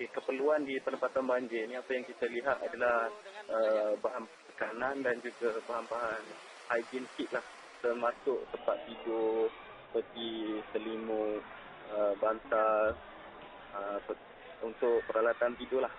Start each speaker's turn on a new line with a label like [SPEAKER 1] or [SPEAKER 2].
[SPEAKER 1] okay, keperluan di penempatan banjir ni apa yang kita lihat adalah uh, bahan makanan dan juga bahan-bahan hygiene kit lah. Termasuk tempat tidur seperti selimut uh, bantal uh, untuk peralatan tidur lah